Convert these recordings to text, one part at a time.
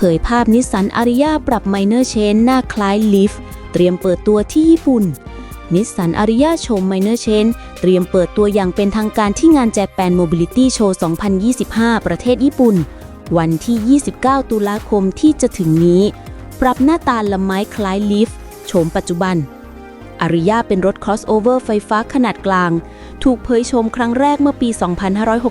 ผยภาพนิสสันอาริยาปรับไมเนอร์เชนหน้าคล้ายลีฟเตรียมเปิดตัวที่ญี่ปุ่นนิสสันอาริยาโชมไมเนอร์เชนเตรียมเปิดตัวอย่างเป็นทางการที่งาน Japan Mobility Show 2025 ประเทศญี่ปุ่น วันที่ 29 ตุลาคมที่จะถึงนี้ ปรับหน้าตาละไม้คล้ายลีฟโฉมปัจจุบันอาริยาเป็นรถ crossover ไฟฟ้าขนาดกลาง ถูกเผยชมครั้งแรกเมื่อปี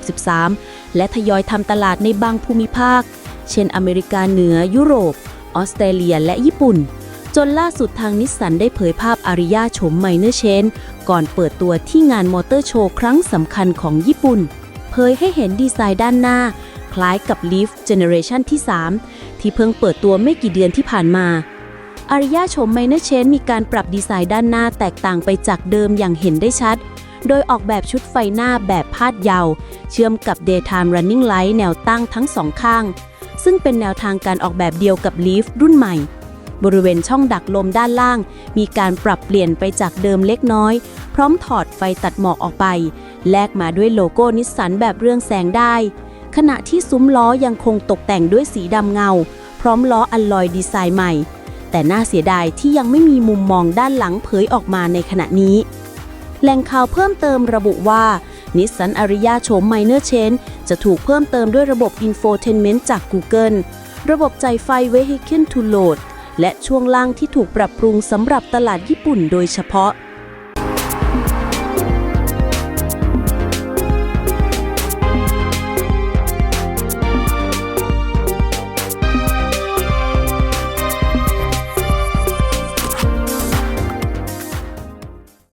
2563 และทยอยทำตลาดในบางภูมิภาค เช่นอเมริกาเหนือยุโรป ออสเตรเลียและญี่ปุ่น จนล่าสุดทางนิสสันได้เผยภาพอาริยาโฉมไมเนอร์เชน ก่อนเปิดตัวที่งานมอเตอร์โชว์ครั้งสำคัญของญี่ปุ่น เผยให้เห็นดีไซน์ด้านหน้า คล้ายกับ Leaf Generation ที่ 3 ที่เพิ่งเปิดตัวไม่กี่เดือนที่ผ่านมาอาริยาโฉมไมเนอร์เชนมีการปรับดีไซน์ด้านหน้าแตกต่างไปจากเดิมอย่างเห็นได้ชัด โดยออกแบบชุดไฟหน้าแบบพาดยาว เชื่อมกับ Daytime Running Light แนวตั้งทั้งสองข้าง ซึ่งเป็นแนวทางการออกแบบเดียวกับ Leaf รุ่นใหม่ บริเวณช่องดักลมด้านล่าง มีการปรับเปลี่ยนไปจากเดิมเล็กน้อย พร้อมถอดไฟตัดหมอกออกไป แลกมาด้วยโลโก้นิสสันแบบเรืองแสงได้ ขณะที่ซุ้มล้อยังคงตกแต่งด้วยสีดำเงา พร้อมล้ออัลลอยดีไซน์ใหม่ แต่น่าเสียดายที่ยังไม่มีมุมมองด้านหลังเผยออกมาในขณะนี้แหล่งข่าวเพิ่มเติมระบุว่า นิสสันอาริยาโฉมไมเนอร์เชนจะถูกเพิ่มเติมด้วยระบบ Infotainment จาก Google ระบบจ่ายไฟ Vehicle to Load และช่วงล่างที่ถูกปรับปรุงสำหรับตลาดญี่ปุ่นโดยเฉพาะ